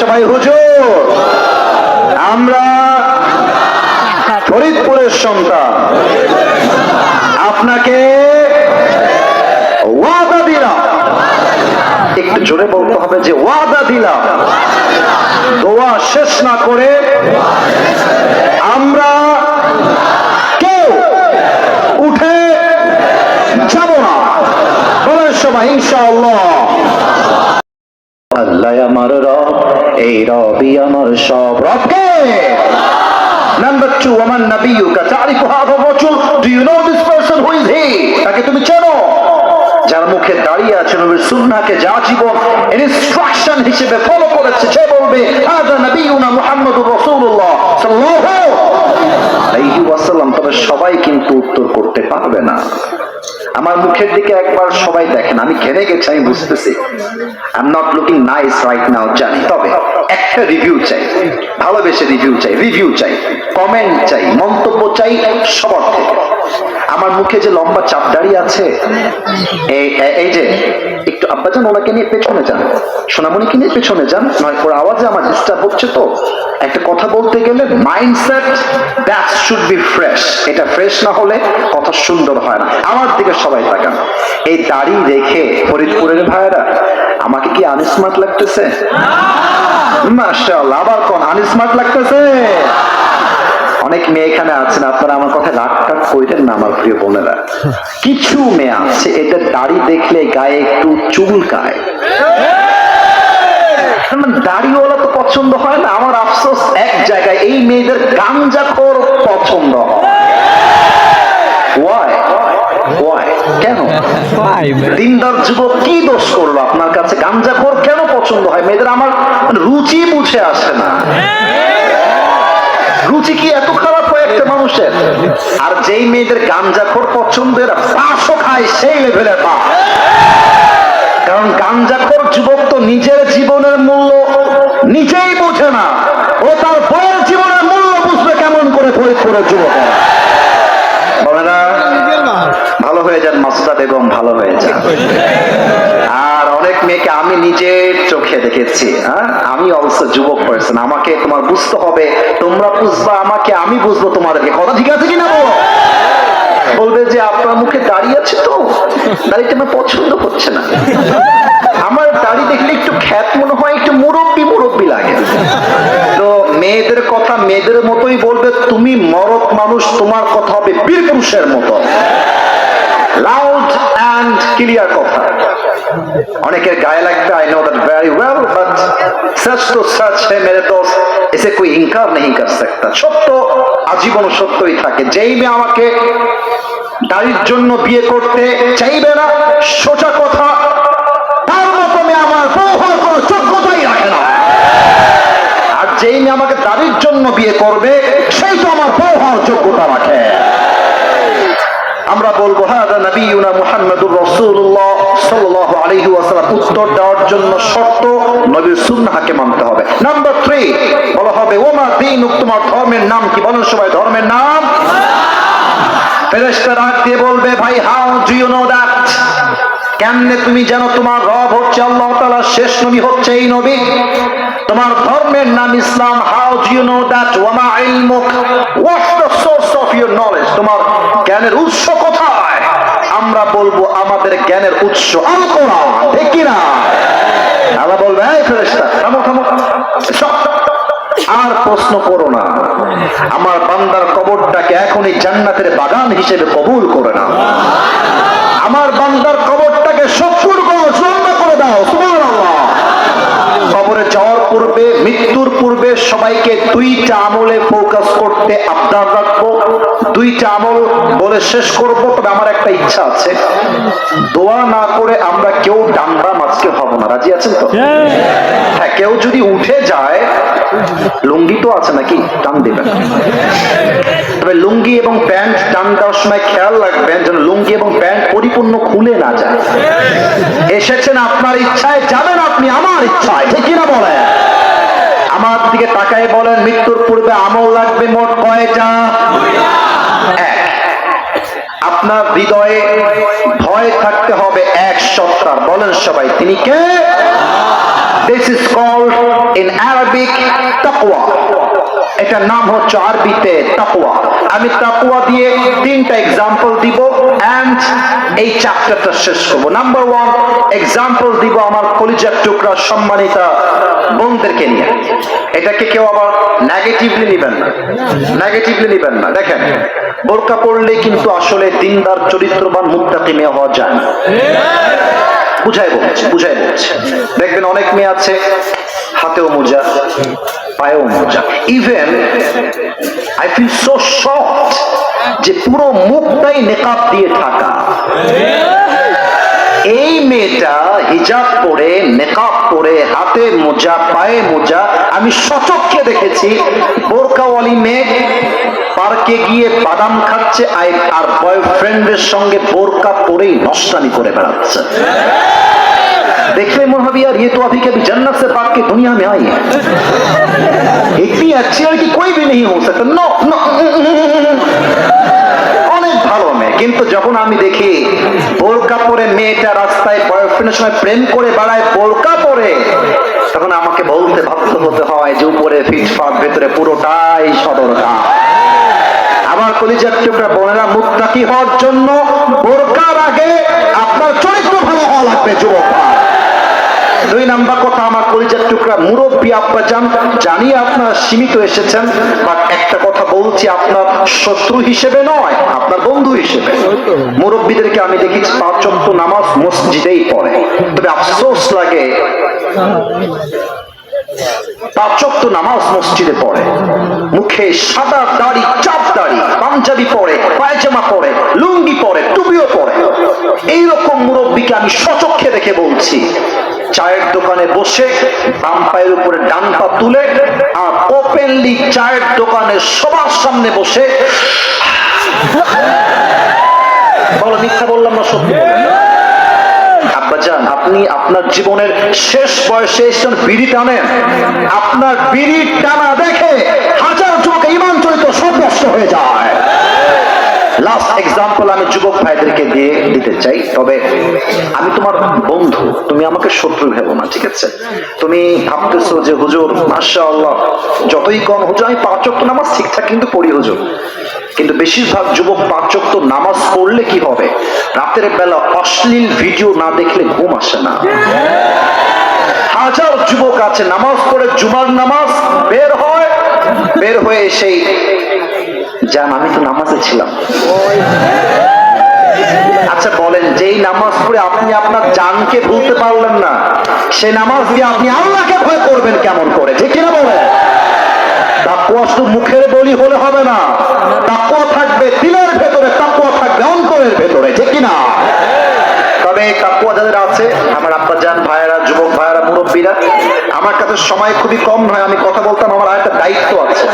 সবাই, হুজুর, আমরা ফরিদপুরের সন্তান। আপনাকে ওয়াদা দিলাম। একটু জোরে বলতে হবে যে, ওয়াদা দিলাম। দোয়া শেষ না করে আমরা কেউ উঠে যাব না। বলেন সবাই, ইনশাআল্লাহ। আল্লাহ আমার রব আমার সব রবকে। নাম্বার টু আমার নবীকা তারিফু হাদা রাজুল do you know this person who he তাকে তুমি চেনো? যার মুখে দাঁড়িয়ে আছে নবীর সুন্নাহকে যা জীবন ইনস্ট্রাকশন হিসেবে ফলো করেছে, সে বলবে, হাদা নবিয়ুনা মুহাম্মদুর রাসূলুল্লাহ সাল্লাল্লাহু আলাইহি ওয়াসাল্লাম। তবে সবাই কিন্তু উত্তর করতে পারবে না। আমার মুখের দিকে একবার সবাই দেখেন, আমি ঘেনে গেছি, আমি বুঝতেছি। I am not looking nice right now জানি। তবে একটা রিভিউ চাই, ভালোবেসে রিভিউ চাই রিভিউ চাই কমেন্ট চাই, মন্তব্য চাই সবার থেকে। আমার মুখে যে লম্বা চাপ দাঁড়িয়ে আছে, এই যে, একটু আব্বাজান ওনাকে নিয়ে পেছনে যান। সোনামণিকে নিয়ে পেছনে যান, নয়, ওর আওয়াজে আমার ডিস্টার্ব হচ্ছে তো। একটা কথা বলতে গেলে mindset that should be fresh এটা ফ্রেশ না হলে কথা সুন্দর হয় না। আমার দিকে সবাই তাকান। এই দাড়ি রেখে ফরিদপুরের ভাইয়েরা, আমাকে কি আনস্মার্ট লাগতেছে? মাশাআল্লাহ, আবার কোন আনস্মার্ট লাগতেছে? অনেক মেয়ে এখানে আছেন আপনারা আমার কথা রাগ টাগ কইতেন না আমার প্রিয় বোনেরা। কিছু মেয়ে আছে এদের দাড়ি দেখলে গায়ে একটু চুলকায় দাড়িওয়ালা তো পছন্দ হয় না আমার আফসোস এক জায়গায় এই মেয়েদের গাঞ্জাখোর পছন্দ হয়? কেন? দিনদার যুবক কি দোষ করল? আপনার কাছে গাঞ্জাখোর কেন পছন্দ হয়? মেয়েদের আমার রুচি বুঝে আসে না। রুচি কি এত খারাপ হয় একটা মানুষের? আর যেই মেয়েদের গাঞ্জাখোর পছন্দের পাশও খায় সেই লেভেলের পা কারণ গাঞ্জাখোর যুবক তো নিজের জীবনের মূল্য নিজেই বোঝে না। ও তার বইয়ের জীবনের মূল্য বুঝবে কেমন করে ফরিদপুরের যুবক। ভালো হয়ে যান মাসুদা বেগম ভালো হয়ে যান। আর অনেক মেয়েকে আমি নিজের চোখে দেখেছি হ্যাঁ? আমি অবশ্য যুবক পার্সন আমাকে তোমার বুঝতে হবে, তোমরা বুঝবা, আমাকে আমি বুঝব তোমাদেরকে। কথা ঠিক আছে কিনা বলো? বলবে যে আপনার মুখে দাঁড়িয়ে আছে তো? দাড়িটা আমার পছন্দ হচ্ছে না। আমার দাড়ি দেখলে একটু খ্যাত মনে হয়, একটু মুরব্বি মুরব্বি লাগে। তো মেয়েদের কথা মেয়েদের মতোই বলবে, তুমি মরদ মানুষ, তোমার কথা হবে বীর পুরুষের মতো। অ্যান্ড ক্লিয়ার কথা অনেকের গায়ে লাগবে I know that very well but सच तो सच है मेरे दोस्त इसे कोई इनकार नहीं कर सकता সত্য আজীবন সত্যই থাকে যেই মেয়ে আমাকে দাড়ির জন্য বিয়ে করতে চাইবে না সোজা কথা তার মতো মেয়ে আমার বউ হওয়ার কোনো যোগ্যতাই রাখে না আর যেই মেয়ে আমাকে দাড়ির জন্য বিয়ে করবে সেই তো আমার বউ হওয়ার যোগ্যতা রাখে আমরা বলব উত্তর দেওয়ার জন্য শর্ত মানতে হবে। নাম্বার 3 বলা হবে, ওমা তোমার ধর্মের নাম কি? সবাই, ধর্মের নাম? দিয়ে বলবে, ভাই নো দ্যাট। কেমনে তুমি জানো তোমার রব হচ্ছে আল্লাহ তাআলা, শেষ নবী হচ্ছে এই নবী? তোমার ধর্মের নাম ইসলাম how do you know that. ওয়ামা ইলমুক what's the source of your knowledge. তোমার জ্ঞানের উৎস আমরা বলব আমাদের জ্ঞানের উৎস। বলবে আর প্রশ্ন করো না। আমার বান্দার কবরটাকে এখনই জান্নাতের বাগান হিসেবে কবুল করে না আমার বান্দার কবরটাকে সত্তর করো চূড়ান্ত করে দাও সুবহানাল্লাহ কবরে যাওয়ার পূর্বে মৃত্যুর পূর্বে সবাইকে দুইটা আমলে ফোকাস করতে আপনার রাখব। দুইটা আমল বলে শেষ করব তবে আমার একটা ইচ্ছা আছে। দোয়া না করে আমরা কেউ ডান্ডা আজকে হব না। রাজি আছেন তো? হ্যাঁ কেউ যদি উঠে যায় লুঙ্গি তো আছে নাকি? টান দিবেন তবে লুঙ্গি এবং প্যান্ট টান দেওয়ার সময় খেয়াল রাখবেন যেন লুঙ্গি এবং প্যান্ট পরিপূর্ণ খুলে না যায়। এসেছেন আপনার ইচ্ছায় যাবেন আপনি আমার ইচ্ছায় ঠিক না বলেন? আমার দিকে তাকায় বলেন, মৃত্যুর পূর্বে আমল লাগবে মোট কয়টা? আপনার হৃদয়ে ভয় থাকতে হবে, এক সপ্তাহ বলেন সবাই, তিনি কে? This is called in Arabic তাকওয়া এটার নাম হচ্ছে আরবিতে তাকওয়া আমি তাকওয়া দিয়ে তিনটা এক্সাম্পল দিব এন্ড এই চ্যাপ্টারটা শেষ করব। নাম্বার ওয়ান এক্সাম্পল দিব আমার কলিজার টুকরা সম্মানিতা বোনদেরকে নিয়ে। এটাকে কেউ আবার নেগেটিভলি নেবেন না। নেগেটিভলি নেবেন না। দেখেন, বোরকা পড়লেই কিন্তু আসলে দিনদার, চরিত্রবান মুত্তাকি মেয়ে হওয়া যায় না। বুঝাই বলছে বুঝাই বলছে। দেখবেন অনেক মেয়ে আছে, হাতেও মোজা, পায়েও মোজা। Even I feel so shocked যে পুরো মুখটাই নেকাব দিয়ে থাকা এই মেয়েটা হিজাব পরে নেকাব পরে হাতে মোজা পায়ে মোজা আমি সচক্ষে দেখেছি বোরকাওয়ালি মেয়ে পার্কে গিয়ে বাদাম খাচ্ছে আই- আর বয়ফ্রেন্ডের সঙ্গে বোরকা পরেই নষ্টানি করে বেড়াচ্ছে देखने में भी यार ये तो अभी कभी जन्नत से भाग के दुनिया में आई है इतनी अच्छी लड़की कोई भी नहीं हो सकता नो नो অনেক ভালো মেয়ে কিন্তু যখন আমি দেখি বোরকা পরে মেয়েটা রাস্তায় বয়ফ্রেন্ডের সময় প্রেম করে বেড়ায় বোরকা পরে তখন আমাকে বলতে বাধ্য হতে হয় যে উপরে ফিটফাট ভেতরে পুরোটাই সদরকা আমার কলিজার টুকরা বোনেরা মুক্তাকি হওয়ার জন্য? বোরকার আগে আপনার চরিত্র ভালো হওয়া লাগবে, যুবক। দুই নাম্বার কথা আমার কলিজার টুকরা মুরব্বী আব্বা যান জানি আপনারা সীমিত এসেছেন বাট একটা কথা বলছি, আপনার শত্রু হিসেবে নয়, আপনার বন্ধু হিসেবে। মুরব্বীদেরকে আমি দেখি পাঁচ ওয়াক্ত নামাজ মসজিদেই পড়ে। তবে আফসোস লাগে পাঁচক্ত নামাজ মসজিদে পড়ে। মুখে সাদা দাড়ি, চাপ দাড়ি, পাঞ্জাবি পরে পায়জামা পরে লুঙ্গি পরে টুপিও পরে এইরকম মুরব্বীকে আমি সচক্ষে দেখে বলছি চায়ের দোকানে বসে বাম পায়ের উপরে ডান পা তুলে আর ওপেনলি চায়ের দোকানে সবার সামনে বসে। বলো, মিথ্যা বললাম না, সত্যি আপনি আপনার জীবনের শেষ বয়সে এসে বিড়ি টানেন। আপনার বিড়ি টানা দেখে হাজার যুবক ইমান চরিত্র সব হয়ে যায়। লাস্ট এক্সাম্পল আমি যুবক ভাইদেরকে দিয়ে দিতে চাই। তবে আমি তোমার বন্ধু, তুমি আমাকে শত্রু ভেবো না, ঠিক আছে? তুমি ভাবতেছো যে, হুজুর যতই কম হুজুর, আমি নামাজ ঠিকঠাক কিন্তু পড়ি হুজুর। কিন্তু বেশিরভাগ যুবক পাঁচ ওয়াক্ত নামাজ পড়লে কি হবে? রাতের বেলা অশ্লীল ভিডিও না দেখলে ঘুম আসে না। হাজার যুবক আছে, নামাজ পড়ে জুমার নামাজ বের হয়, বের হয়ে সেই যান আমি তো নামাজে ছিলাম। আচ্ছা বলেন, যেই নামাজ পড়ে আপনি আপনার জানকে ভুলতে পারলেন না, সেই নামাজ দিয়ে আপনি আল্লাহকে ভয় করবেন কেমন করে? ঠিক কিনা বলেন? তাকুয়া শুধু মুখের বলি হলে হবে না। তাকুয়া থাকবে দিলের ভেতরে তাকুয়া থাকবে অন্তরের ভেতরে, ঠিক কিনা? তবে এই তাকুয়া যাদের আছে, আমার আব্বা যান ভাইয়েরা, যুবক ভাইয়েরা, মুরব্বীরা, আমার কাছে সময় খুবই কম নয়, আমি কথা বলতাম, আমার আর একটা দায়িত্ব আছে।